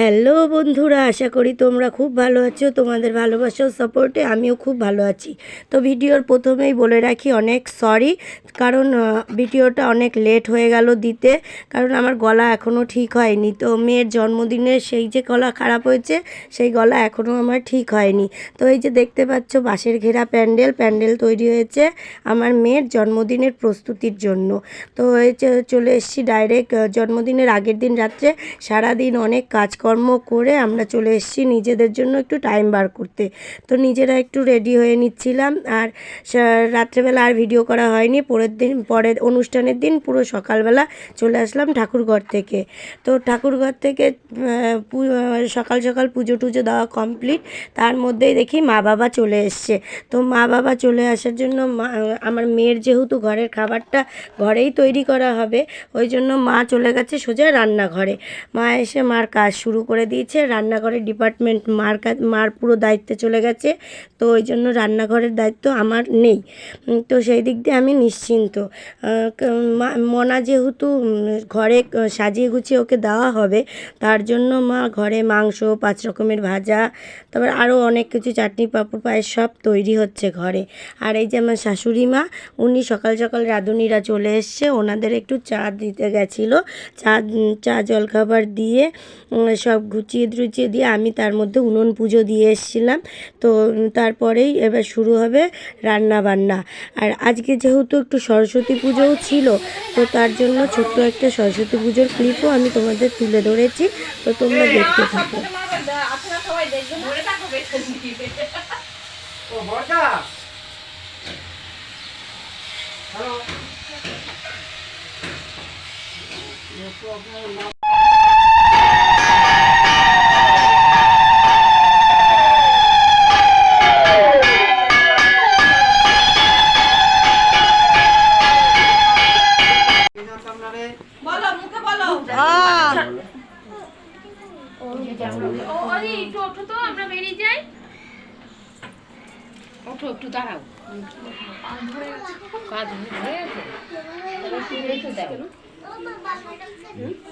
Hello বন্ধুরা, আশা করি তোমরা খুব ভালো আছো। তোমাদের ভালোবাসা ও সাপোর্টে আমিও খুব ভালো আছি। তো ভিডিওর প্রথমেই বলে রাখি অনেক সরি কারণ ভিডিওটা অনেক লেট হয়ে গেল দিতে, কারণ আমার গলা এখনও ঠিক হয়নি। তো মেয়ের জন্মদিনে সেই যে গলা খারাপ হয়েছে, সেই গলা এখনও আমার ঠিক হয়নি। তো এই যে দেখতে পাচ্ছ, বাঁশের ঘেরা প্যান্ডেল প্যান্ডেল তৈরি হয়েছে আমার মেয়ের জন্মদিনের প্রস্তুতির জন্য। তো এই চলে এসেছি ডাইরেক্ট জন্মদিনের আগের দিন রাত্রে সারাদিন অনেক কাজকর্ম করে আমরা চলে এসেছি নিজেদের জন্য একটু টাইম বার করতে। তো নিজেরা একটু রেডি হয়ে নিচ্ছিলাম আর রাত্রেবেলা আর ভিডিও করা হয়নি। পরের দিন, পরের অনুষ্ঠানের দিন পুরো সকালবেলা চলে আসলাম ঠাকুরঘর থেকে। তো ঠাকুরঘর থেকে সকাল সকাল পুজো টুজো দেওয়া কমপ্লিট তার মধ্যেই দেখি মা বাবা চলে এসছে। তো মা বাবা চলে আসার জন্য আমার মেয়ের যেহেতু ঘরের খাবারটা ঘরেই তৈরি করা হবে, ওই জন্য মা চলে গেছে সোজা রান্নাঘরে। মা এসে মার কাজ শুরু করে দিয়েছে। রান্নাঘরের ডিপার্টমেন্ট মার মার পুরো দায়িত্বে চলে গেছে। তো ওই জন্য রান্নাঘরের দায়িত্ব আমার নেই। তো সেই দিক দিয়ে আমি নিশ্চিন্ত। মনা যেহেতু ঘরে সাজিয়ে গুছিয়ে ওকে দেওয়া হবে, তার জন্য মা ঘরে মাংস, পাঁচ রকমের ভাজা, তারপর আরও অনেক কিছু, চাটনি, পাঁপড়, পায়েস সব তৈরি হচ্ছে ঘরে। আর এই যে আমার শাশুড়ি মা, উনি সকাল সকাল রাঁধুনিরা চলে এসছে। ওনাদের একটু চা দিতে গেছিল। চা চা, জলখাবার দিয়ে সব গুছিয়ে টুচিয়ে দিয়ে আমি তার মধ্যে উনুন পুজো দিয়ে এসেছিলাম। তো তারপরেই এবার শুরু হবে রান্না বান্না। আর আজকে যেহেতু একটু সরস্বতী পুজোও ছিল, তো তার জন্য ছোট্ট একটা সরস্বতী পুজোর ক্লিপও আমি তোমাদের তুলে ধরেছি। তো তোমরা দেখতে থাকো। ও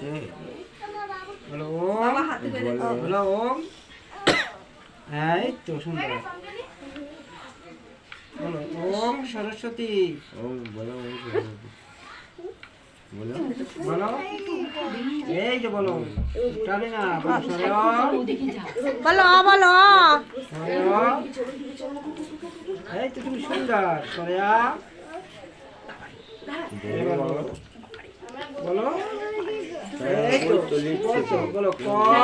হ্যালো ওম ওম। এই তো সুন্দর বলো ওম সরস্বতী। বলো এই যে বলো না বলো বলো বলো। এই তো তুমি সুন্দর সরে বলো।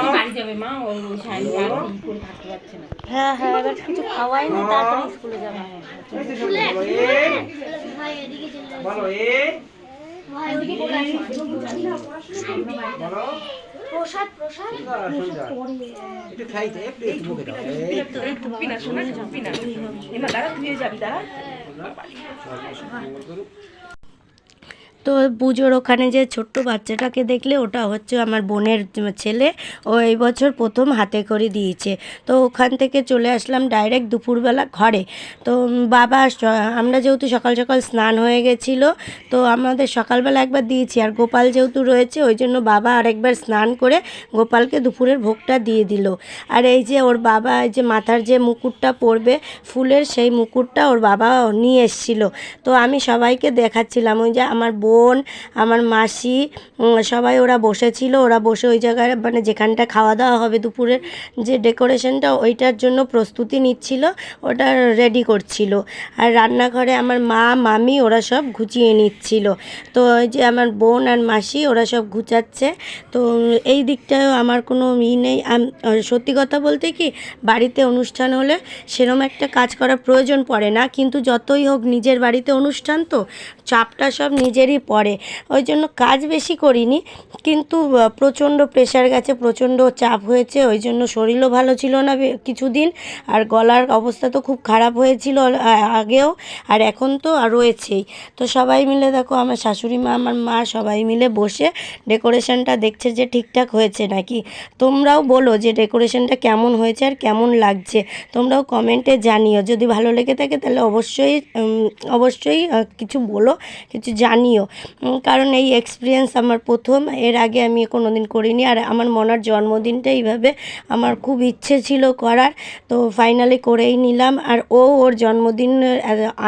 বাড়ি যাবে মা ওই শাড়ি আর ই থাকতে পারছে না হ্যাঁ হ্যাঁ। এবার কিছু খাওয়াইনি তারপরে স্কুলে যাবে তো বলো এ প্রসাদ প্রসাদ সুন্দর সুন্দর একটু একটু একটু মুখে দাও এই পিনা শোনা পিনা এমা দাঁড়া তুই যাবি দাঁড়া তো পুজোর ওখানে যে ছোট্ট বাচ্চাটাকে দেখলে ওটা হচ্ছে আমার বোনের ছেলে, ও এই বছর প্রথম হাতে করে দিয়েছে। তো ওখান থেকে চলে আসলাম ডাইরেক্ট দুপুরবেলা ঘরে। তো বাবা আমরা যেহেতু সকাল সকাল স্নান হয়ে গেছিল, তো আমাদের সকালবেলা একবার দিয়েছি। আর গোপাল যেহেতু রয়েছে, ওই জন্য বাবা আরেকবার স্নান করে গোপালকে দুপুরের ভোগটা দিয়ে দিল। আর এই যে ওর বাবা, এই যে মাথার যে মুকুটটা পরবে ফুলের সেই মুকুটটা ওর বাবা নিয়ে এসেছিল। তো আমি সবাইকে দেখাচ্ছিলাম, ওই যে আমার বোন, আমার মাসি সবাই ওরা বসেছিল। ওরা বসে ওই জায়গায় মানে যেখানটা খাওয়া দাওয়া হবে দুপুরের যে ডেকোরেশনটা, ওইটার জন্য প্রস্তুতি নিচ্ছিল। ওটা রেডি করছিল। আর রান্নাঘরে আমার মা, মামি ওরা সব গুছিয়ে নিচ্ছিল। তো ওই যে আমার বোন আর মাসি ওরা সব গুছাচ্ছে। তো এই দিকটায় আমার কোনো ই নেই। সত্যি কথা বলতে কি, বাড়িতে অনুষ্ঠান হলে সেরম একটা কাজ করার প্রয়োজন পড়ে না। কিন্তু যতই হোক নিজের বাড়িতে অনুষ্ঠান তো, চাপটা সব নিজেরই পড়ে। ওই জন্য কাজ বেশি করিনি, কিন্তু প্রচণ্ড প্রেশার গেছে, প্রচণ্ড চাপ হয়েছে, ওই জন্য শরীরও ভালো ছিল না কিছুদিন, আর গলার অবস্থা তো খুব খারাপ হয়েছিল আগেও, আর এখন তো রয়েছেই। তো সবাই মিলে দেখো, আমার শাশুড়ি মা, আমার মা সবাই মিলে বসে ডেকোরেশনটা দেখছে যে ঠিকঠাক হয়েছে নাকি। তোমরাও বলো যে ডেকোরেশনটা কেমন হয়েছে আর কেমন লাগছে। তোমরাও কমেন্টে জানিও। যদি ভালো লেগে থাকে তাহলে অবশ্যই অবশ্যই কিছু বলো, কিছু জানিও। কারণ এই এক্সপিরিয়েন্স আমার প্রথম, এর আগে আমি কোনো দিন করিনি। আর আমার মনার জন্মদিনটা এইভাবে আমার খুব ইচ্ছে ছিল করার, তো ফাইনালি করেই নিলাম। আর ও ওর জন্মদিন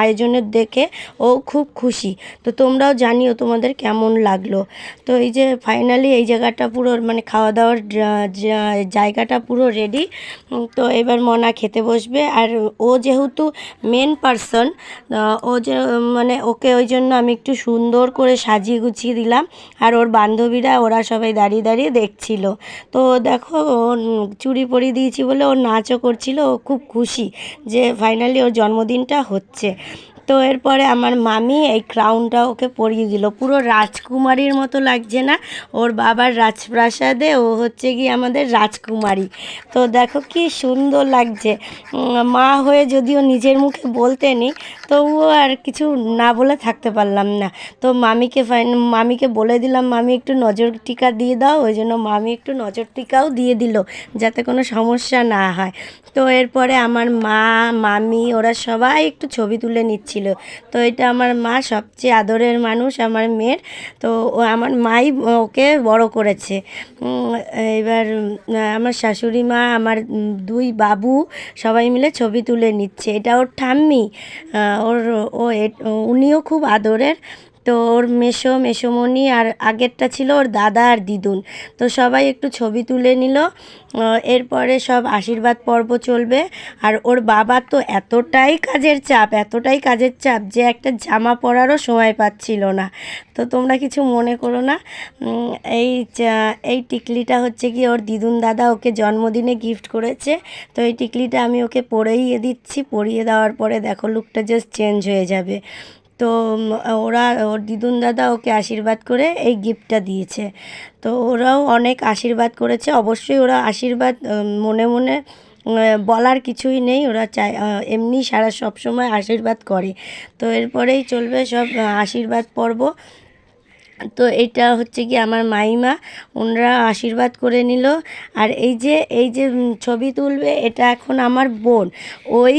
আয়োজনের দেখে ও খুব খুশি। তো তোমরাও জানিও তোমাদের কেমন লাগল। তো এই যে ফাইনালি এই জায়গাটা পুরো মানে খাওয়া দাওয়ার জায়গাটা পুরো রেডি তো এবার মনা খেতে বসবে। আর ও যেহেতু মেন পারসন ও যে মানে ওকে ওই জন্য আমি একটু সুন্দর করে সাজিয়ে গুছিয়ে দিলাম। আর ওর বান্ধবীরা, ওরা সবাই দাঁড়িয়ে দাঁড়িয়ে দেখছিল। তো দেখো, ও চুরি পরিয়ে দিয়েছি বলে ও নাচও করছিল। ও খুব খুশি যে ফাইনালি ওর জন্মদিনটা হচ্ছে। তো এরপরে আমার মামি এই ক্রাউনটা ওকে পরিয়ে দিল। পুরো রাজকুমারীর মতো লাগছে না। ওর বাবার রাজপ্রাসাদে ও হচ্ছে কি আমাদের রাজকুমারী। তো দেখো কি সুন্দর লাগছে। মা হয়ে যদিও নিজের মুখে বলতে নেই, তবুও আর কিছু না বলে থাকতে পারলাম না। তো মামিকে ফাইন মামিকে বলে দিলাম, মামি একটু নজর টিকা দিয়ে দাও। ওই জন্য মামি একটু নজর টিকাও দিয়ে দিল, যাতে কোনো সমস্যা না হয়। তো এরপরে আমার মা, মামি, ওরা সবাই একটু ছবি তুলে নিচ্ছিল তো এটা আমার মা সবচেয়ে আদরের মানুষ, আমার মেয়ের। তো আমার মাই ওকে বড় করেছে। এবার আমার শাশুড়ি মা, আমার দুই বাবু সবাই মিলে ছবি তুলে নিচ্ছে। এটা ওর ঠাম্মি ওর, ও উনিও খুব আদরের। তো ওর মেসো, মেসোমণি আর আগেরটা ছিল ওর দাদা আর দিদুন। তো সবাই একটু ছবি তুলে নিল। এরপরে সব আশীর্বাদ পর্ব চলবে। আর ওর বাবা তো এতটাই কাজের চাপ, এতটাই কাজের চাপ যে একটা জামা পরারও সময় পাচ্ছিল না। তো তোমরা কিছু মনে করো না। এই এই টিকলিটা হচ্ছে কি ওর দিদুন দাদা ওকে জন্মদিনে গিফট করেছে। তো এই টিকলিটা আমি ওকে পরিয়ে দিচ্ছি। পরিয়ে দেওয়ার পরে দেখো লুকটা জাস্ট চেঞ্জ হয়ে যাবে। তো ওরা, ওর দিদুন দাদা ওকে আশীর্বাদ করে এই গিফটটা দিয়েছে। তো ওরাও অনেক আশীর্বাদ করেছে। অবশ্যই ওরা আশীর্বাদ মনে মনে বলার কিছুই নেই। ওরা চায় এমনি সারা সব সময় আশীর্বাদ করে। তো এরপরেই চলবে সব আশীর্বাদ পর্ব। তো এটা হচ্ছে কি আমার মাইমা, ওনারা আশীর্বাদ করে নিল। আর এই যে এই যে ছবি তুলবে, এটা এখন আমার বোন। ওই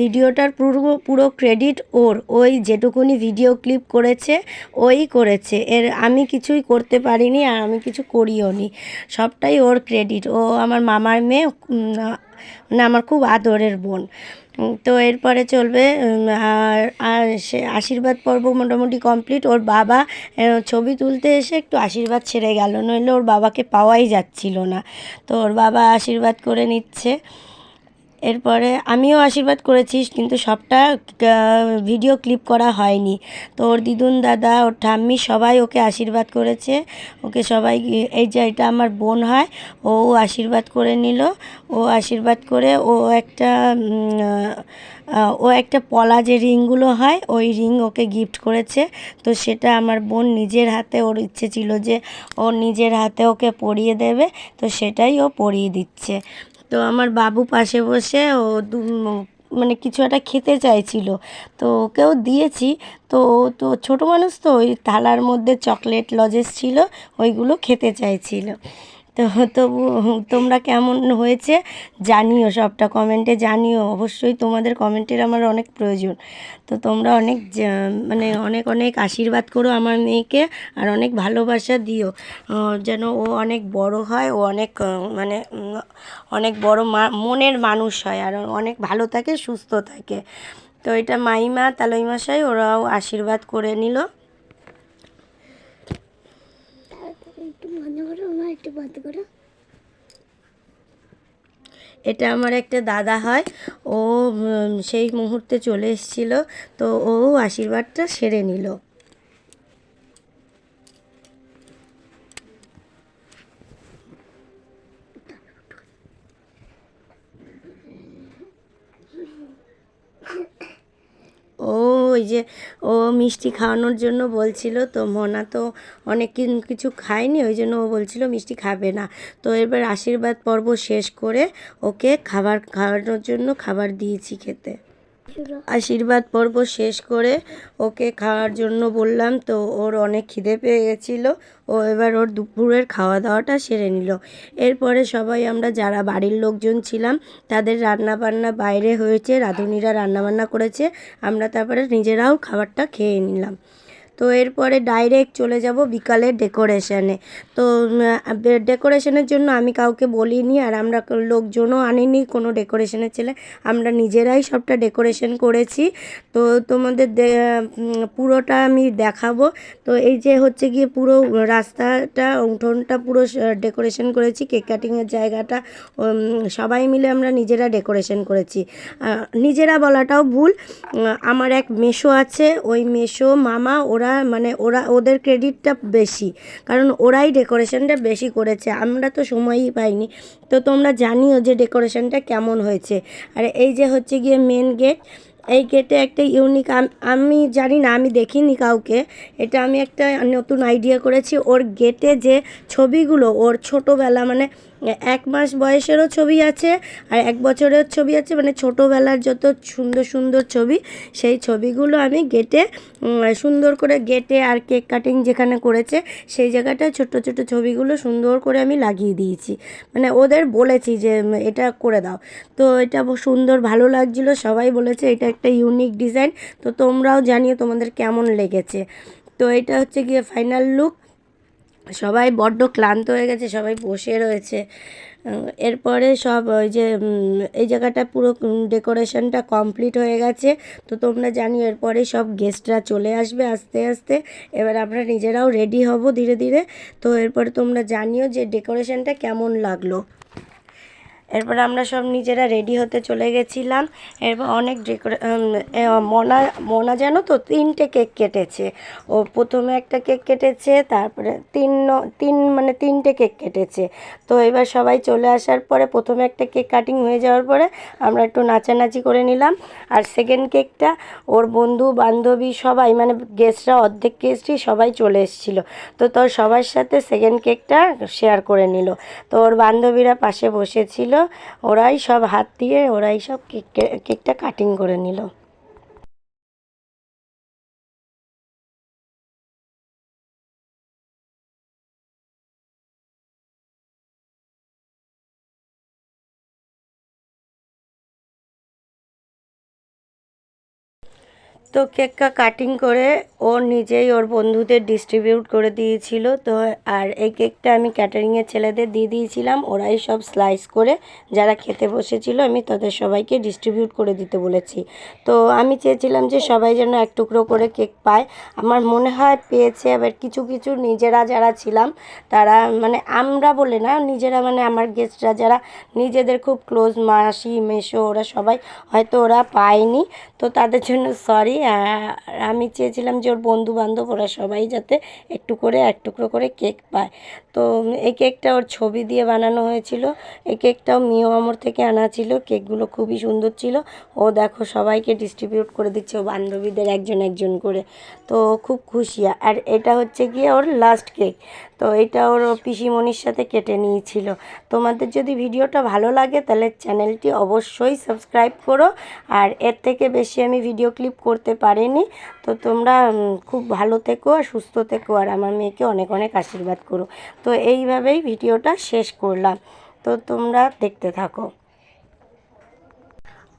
ভিডিওটার পুরো পুরো ক্রেডিট ওর। ওই যেটুকুনি ভিডিও ক্লিপ করেছে, ওই করেছে। এর, আমি কিছুই করতে পারিনি আর আমি কিছু করিও নি। সবটাই ওর ক্রেডিট ও আমার মামার মেয়ে মানে আমার খুব আদরের বোন। তো এরপরে চলবে আর সে আশীর্বাদ পর্ব মোটামুটি কমপ্লিট ওর বাবা ছবি তুলতে এসে একটু আশীর্বাদ ছেড়ে গেল, নইলে ওর বাবাকে পাওয়াই যাচ্ছিল না। তো ওর বাবা আশীর্বাদ করে নিচ্ছে। এরপরে আমিও আশীর্বাদ করেছি, কিন্তু সবটা ভিডিও ক্লিপ করা হয়নি। তো ওর দিদুন, দাদা, ওর ঠাম্মি সবাই ওকে আশীর্বাদ করেছে। ওকে সবাই, এই যে এটা আমার বোন হয়, ও আশীর্বাদ করে নিল। ও আশীর্বাদ করে ও একটা ও একটা পলা যে রিংগুলো হয়, ওই রিং ওকে গিফট করেছে। তো সেটা আমার বোন নিজের হাতে, ওর ইচ্ছে ছিল যে ও নিজের হাতে ওকে পরিয়ে দেবে। তো সেটাই ও পরিয়ে দিচ্ছে। তো আমার বাবু পাশে বসে ও মানে কিছু একটা খেতে চাইছিল। তো ওকেও দিয়েছি। তো ও তো ছোটো মানুষ তো, ওই থালার মধ্যে চকলেট লজেস ছিল, ওইগুলো খেতে চাইছিল। তো তবু তোমরা কেমন হয়েছে জানিও সবটা কমেন্টে জানিও। অবশ্যই তোমাদের কমেন্টের আমার অনেক প্রয়োজন। তো তোমরা অনেক মানে অনেক অনেক আশীর্বাদ করো আমার মেয়েকে আর অনেক ভালোবাসা দিও। যেন ও অনেক বড় হয়, ও অনেক মানে অনেক বড় মনের মানুষ হয় আর অনেক ভালো থাকে, সুস্থ থাকে। তো এটা মাইমা তালই মশাই ওরাও আশীর্বাদ করে নিল একটু এটা আমার একটা দাদা হয়। ও সেই মুহূর্তে চলে এসেছিল, তো ও আশীর্বাদটা সেরে নিল ও ওই যে ও মিষ্টি খাওয়ানোর জন্য বলছিল, তো মোনা তো অনেক কিছু খায়নি, ওই জন্য ও বলছিল মিষ্টি খাবে না। তো এবার আশীর্বাদ পর্ব শেষ করে ওকে খাবার খাওয়ানোর জন্য খাবার দিয়েছি খেতে। আশীর্বাদ পর্ব শেষ করে ওকে খাওয়ার জন্য বললাম, তো ওর অনেক খিদে পেয়ে গেছিল। ও এবার ওর দুপুরের খাওয়া দাওয়াটা সেরে নিল। এরপরে সবাই আমরা যারা বাড়ির লোকজন ছিলাম, তাদের রান্না বান্না বাইরে হয়েছে, রাঁধুনিরা রান্নাবান্না করেছে, আমরা তারপরে নিজেরাও খাবারটা খেয়ে নিলাম। তো এরপরে ডাইরেক্ট চলে যাব বিকালে ডেকোরেশনে তো ডেকোরেশনের জন্য আমি কাউকে বলিনি আর আমরা লোকজনও আনিনি কোনো ডেকোরেশনের ছেলে। আমরা নিজেরাই সবটা ডেকোরেশন করেছি। তো তোমাদের পুরোটা আমি দেখাবো। তো এই যে হচ্ছে গিয়ে পুরো রাস্তাটা, উঠোনটা পুরো ডেকোরেশন করেছি। কেক কাটিংয়ের জায়গাটা সবাই মিলে আমরা নিজেরা ডেকোরেশন করেছি। নিজেরা বলাটাও ভুল। আমার এক মেশো আছে, ওই মেশো মামা, ওরা মানে ওরা, ওদের ক্রেডিটটা বেশি। কারণ ওরাই ডেকোরেশনটা বেশি করেছে। আমরা তো সময়ই পাইনি। তো তোমরা জানিও যে ডেকোরেশনটা কেমন হয়েছে। আর এই যে হচ্ছে গিয়ে মেন গেট এই গেটে একটা ইউনিক আমি জানি না, আমি দেখিনি কাউকে। এটা আমি একটা নতুন আইডিয়া করেছি। ওর গেটে যে ছবিগুলো, ওর ছোটোবেলা মানে এক মাস বয়সেরও ছবি আছে আর এক বছরের ছবি আছে মানে ছোটোবেলার যত সুন্দর সুন্দর ছবি, সেই ছবিগুলো আমি গেটে সুন্দর করে গেটে আর কেক কাটিং যেখানে করেছে, সেই জায়গাটায় ছোট ছোট ছবিগুলো সুন্দর করে আমি লাগিয়ে দিয়েছি। মানে ওদের বলেছি যে এটা করে দাও। তো এটা সুন্দর ভালো লাগছিল। সবাই বলেছে, এটা একটা ইউনিক ডিজাইন। তো তোমরাও জানিও তোমাদের কেমন লেগেছে। তো এটা হচ্ছে গিয়ে ফাইনাল লুক। সবাই বড্ড ক্লান্ত হয়ে গেছে, সবাই বসে রয়েছে। এরপরে সব ওই যে এই জায়গাটা পুরো ডেকোরেশনটা কমপ্লিট হয়ে গেছে। তো তোমরা জানি এরপরে সব গেস্টরা চলে আসবে আস্তে আস্তে। এবার আমরা নিজেরাও রেডি হব ধীরে ধীরে। তো এরপরে তোমরা জানিও যে ডেকোরেশনটা কেমন লাগল। এরপর আমরা সব নিজেরা রেডি হতে চলে গেছিলাম। এরপর অনেক ডেকোরে মনা মনা জানো তো? তিনটে কেক কেটেছে। ও প্রথমে একটা কেক কেটেছে, তারপরে তিন তিন মানে তিনটে কেক কেটেছে। তো এবার সবাই চলে আসার পরে প্রথমে একটা কেক কাটিং হয়ে যাওয়ার পরে আমরা একটু নাচানাচি করে নিলাম। আর সেকেন্ড কেকটা ওর বন্ধু, বান্ধবী সবাই মানে গেস্টরা অর্ধেক গেস্টই সবাই চলে এসেছিল। তো তোর সবার সাথে সেকেন্ড কেকটা শেয়ার করে নিল। তো ওর বান্ধবীরা পাশে বসেছিল। ওরাই সব হাত দিয়ে ওরাই সব কেক কেকটা কাটিং করে নিল। তো কেকটা কাটিং করে ও নিজেই ওর বন্ধুদের ডিস্ট্রিবিউট করে দিয়েছিল। তো আর এই কেকটা আমি ক্যাটারিংয়ের ছেলেদের দিয়ে দিয়েছিলাম। ওরাই সব স্লাইস করে যারা খেতে বসেছিল, আমি তাদের সবাইকে ডিস্ট্রিবিউট করে দিতে বলেছি। তো আমি চেয়েছিলাম যে সবাই যেন এক টুকরো করে কেক পায়। আমার মনে হয় পেয়েছে, আবার কিছু কিছু নিজেরা যারা ছিলাম, তারা মানে আমরা বলে না, নিজেরা মানে আমার গেস্টরা যারা নিজেদের খুব ক্লোজ মাসি মেশো ওরা সবাই হয়তো ওরা পায়নি। তো তাদের জন্য সরি আমি চেয়েছিলাম যে ওর বন্ধু বান্ধব ওরা সবাই যাতে একটু করে এক টুকরো করে কেক পায়। তো এই কেকটা ওর ছবি দিয়ে বানানো হয়েছিল। এই কেকটাও মিও আমর থেকে আনা ছিল। কেকগুলো খুবই সুন্দর ছিল। ও দেখো সবাইকে ডিস্ট্রিবিউট করে দিচ্ছে। ও বান্ধবীদের একজন একজন করে। তো খুব খুশি। আর এটা হচ্ছে গিয়ে ওর লাস্ট কেক তো এটা ওর পিসিমণির সাথে কেটে নিয়েছিল। তোমাদের যদি ভিডিওটা ভালো লাগে তাহলে চ্যানেলটি অবশ্যই সাবস্ক্রাইব করো। আর এর থেকে বেশি আমি ভিডিও ক্লিপ করতে পারিনি। তো তোমরা খুব ভালো থেকো আর সুস্থ থেকো। আর আমার মেয়েকে অনেক অনেক আশীর্বাদ করো। তো এইভাবেই ভিডিওটা শেষ করলাম। তো তোমরা দেখতে থাকো।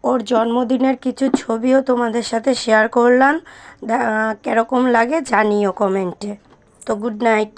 ওর জন্মদিনের কিছু ছবিও তোমাদের সাথে শেয়ার করলাম। কেরকম লাগে জানিও কমেন্টে। তো গুড নাইট।